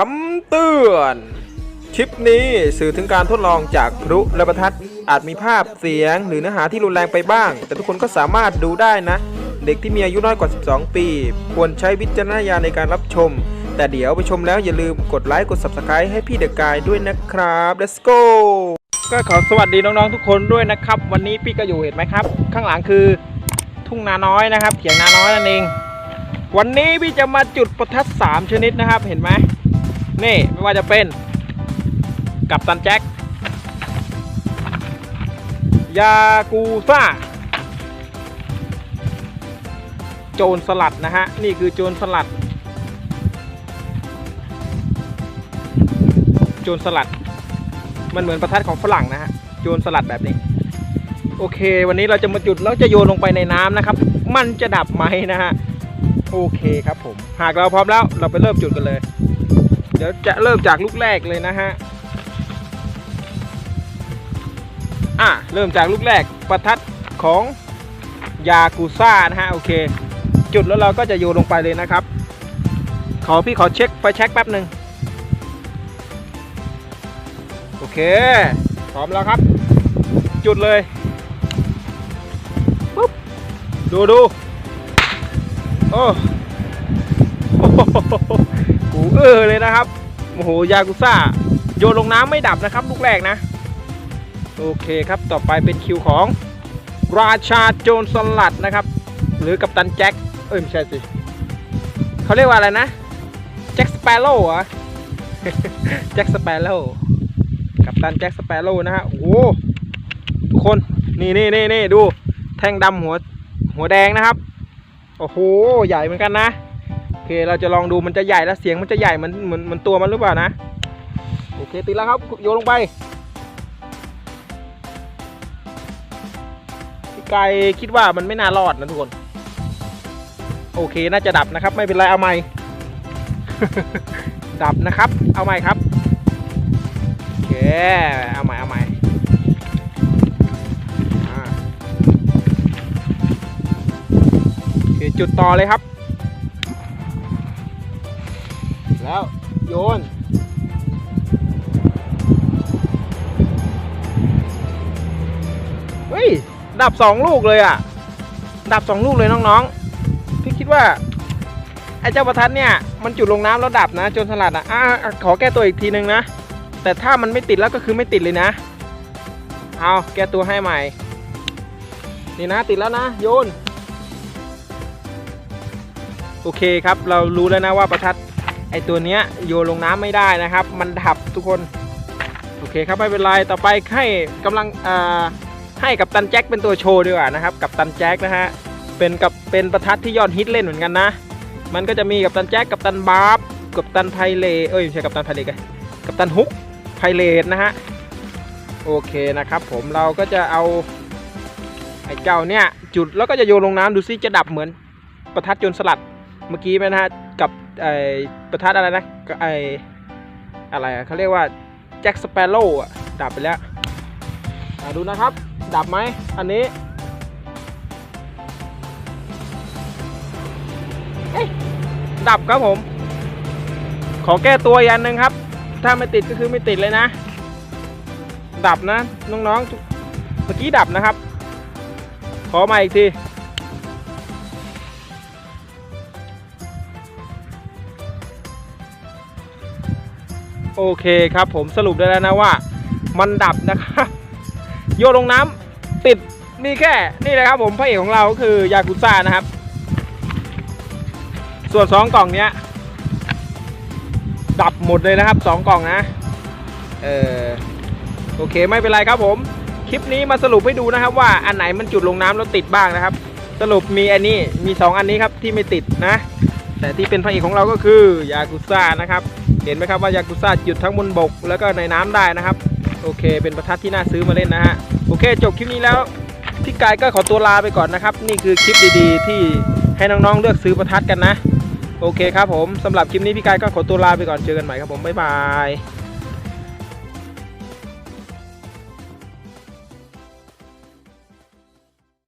คำเตือน คลิปนี้สื่อถึงการทดลองจากพลุและประทัดอาจมีภาพเสียงหรือเนื้อหาที่รุนแรงไปบ้าง แต่ทุกคนก็สามารถดูได้นะ เด็กที่มีอายุน้อยกว่า 12 ปี ควรใช้วิจารณญาณในการรับชม แต่เดี๋ยวไปชมแล้วอย่าลืมกดไลค์กด Subscribe ให้พี่เดอะกายด้วยนะครับ let's go ก็ขอสวัสดีน้องๆทุกคนด้วยนะครับ วันนี้พี่ก็อยู่เห็นไหมครับ ข้างหลังคือทุ่งนาน้อยนะครับเถียงนาน้อยนั่นเอง วันนี้พี่จะมาจุดประทัด3ชนิดนะครับเห็นไหม นี่ไม่ว่าจะเป็น กับตันแจ็คยากูซ่า โจรสลัดนะฮะ นี่คือโจรสลัด โจรสลัด มันเหมือนประทัดของฝรั่งนะฮะ โจรสลัดแบบนี้ โอเค วันนี้เราจะมาจุดแล้วจะโยนลงไปในน้ำนะครับ มันจะดับไหมนะฮะ โอเคครับผม หากเราพร้อมแล้วเราไปเริ่มจุดกันเลย เดี๋ยวจะเริ่มจากลูกแรกเลยนะฮะ อะ เริ่มจากลูกแรกประทัดของยากูซ่านะฮะ โอเค จุดแล้วเราก็จะโยนลงไปเลยนะครับ ขอพี่ขอเช็คไฟแช็คแป๊บหนึ่งโอเค พร้อมแล้วครับ จุดเลยปุ๊บดูดูโอ้โอ้โหูเออเลยนะครับโอ้โหยากุซ่าโยนลงน้ำไม่ดับนะครับลูกแรกนะ โอเคครับต่อไปเป็นคิวของราชาโจรสลัดนะครับ หรือกัปตันแจ็คเอ้ยไม่ใช่สิเขาเรียกว่าอะไรนะแจ็คสเปโร่เหรอแจ็คสเปโร่กัปตันแจ็คสเปโร่นะฮะโอ้โหทุกคนนี่นี่นี่นี่ดูแท่งดำหัวหัวแดงนะครับ โอ้โห ใหญ่เหมือนกันนะ เคเราจะลองดูมันจะใหญ่แล้วเสียงมันจะใหญ่เหมือนเหมือนเหมือนตัวมันหรือเปล่านะโอเคติดแล้วครับโยนลงไปพี่ไก่คิดว่ามันไม่น่ารอดนะทุกคน โอเคน่าจะดับนะครับ ไม่เป็นไรเอาใหม่ ดับนะครับ เอาใหม่ครับโอเคเอาใหม่เอาใหม่โอเคจุดต่อเลยครับ แล้ว โยน เฮ้ย ดับสองลูกเลยอะ ดับสองลูกเลยน้องๆ พี่คิดว่า ไอ้เจ้าประทัดเนี่ย มันจุดลงน้ำแล้วดับนะจนสลัดอะอะอะขอแก้ตัวอีกทีนึงนะ แต่ถ้ามันไม่ติดแล้วก็คือไม่ติดเลยนะ เอาแก้ตัวให้ใหม่ นี่นะติดแล้วนะ โยนโอเคครับ เรารู้แล้วนะว่าประทัด ไอตัวเนี้ยโยนลงน้ำไม่ได้นะครับ มันดับทุกคนโอเคครับไม่เป็นไรต่อไปให้กำลังให้กับตันแจ็คเป็นตัวโชว์ดีกว่านะครับกับตันแจ็คนะฮะเป็นกับเป็นประทัดที่ยอดฮิตเล่นเหมือนกันนะ มันก็จะมีกับตันแจ็คกับตันบาร์บกับตันไพเลเอ้ยไม่ใช่กับตันไพเลกันกับตันฮุกไพเลตนะฮะโอเคนะครับ ผมเราก็จะเอาไอ้เจ้าเนี่ยจุดแล้วก็จะโยนลงน้ำดูซิจะดับเหมือนประทัดโจนสลัดเมื่อกี้ไหมนะฮะกับ ไอ้ประทัดอะไรนะไอ้อะไรอะเขาเรียกว่าแจ็คสเปโร่อะดับไปแล้วดูนะครับ ดับไหมอันนี้ดับครับผม ขอแก้ตัวอีกอันหนึ่งครับ ถ้าไม่ติดก็คือไม่ติดเลยนะ ดับนะ น้องๆเมื่อกี้ดับนะครับ ขอมาอีกที โอเคครับผมสรุปได้แล้วนะว่า มันดับนะครับโยนลงน้ำติดนี่แค่นี่เลยครับผมพระเอกของเราก็คือยากุซ่านะครับ ส่วนสองกล่องเนี้ย ดับหมดเลยนะครับสองกล่องนะเออโอเคไม่เป็นไรครับผม คลิปนี้มาสรุปให้ดูนะครับ ว่าอันไหนมันจุดลงน้ำแล้วติดบ้างนะครับ สรุปมีอันนี้มี 2 อันนี้ครับที่ไม่ติดนะ แต่ที่เป็นพระเอกของเราก็คือยากุซ่านะครับ เห็นไหมครับว่ายากุซ่าจุดทั้งบนบก แล้วก็ในน้ำได้นะครับ โอเค เป็นประทัดที่น่าซื้อมาเล่นนะฮะโอเค จบคลิปนี้แล้วพี่กายก็ขอตัวลาไปก่อนนะครับ นี่คือคลิปดีๆ ที่ให้น้องๆเลือกซื้อประทัดกันนะ โอเคครับผมสำหรับคลิปนี้พี่กายก็ขอตัวลาไปก่อนเจอกันใหม่ครับผมบ๊ายบาย